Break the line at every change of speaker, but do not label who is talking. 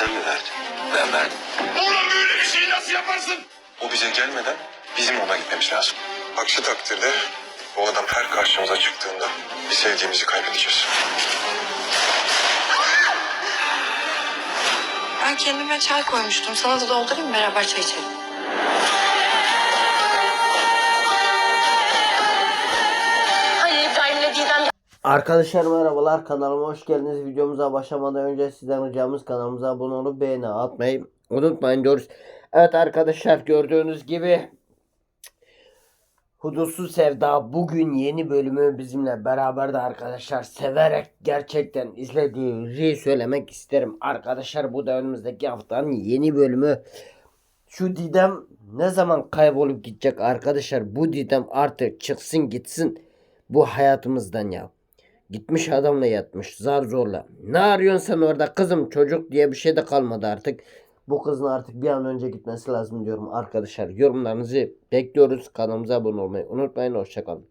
sen mi verdin? Ben verdim.
Ulan böyle bir şeyi nasıl yaparsın?
O bize gelmeden bizim ona gitmemiz lazım. Aksi takdirde o adam her karşımıza çıktığında bir sevdiğimizi kaybedeceğiz.
Ben kendime çay koymuştum. Sana da doldurayım beraber çay içelim.
Arkadaşlar merhabalar kanalıma hoş geldiniz. Videomuza başlamadan önce sizden ricamız kanalımıza abone olup beğeni atmayı unutmayın diyoruz. Evet arkadaşlar gördüğünüz gibi Hudutsuz Sevda bugün yeni bölümü bizimle beraber de arkadaşlar severek gerçekten izlediğinizi söylemek isterim. Arkadaşlar bu da önümüzdeki haftanın yeni bölümü. Şu Didem ne zaman kaybolup gidecek arkadaşlar? Bu Didem artık çıksın gitsin bu hayatımızdan ya. Gitmiş adamla yatmış zar zorla. Ne arıyorsun sen orada kızım çocuk diye bir şey de kalmadı artık. Bu kızın artık bir an önce gitmesi lazım diyorum arkadaşlar. Yorumlarınızı bekliyoruz. Kanalımıza abone olmayı unutmayın. Hoşçakalın.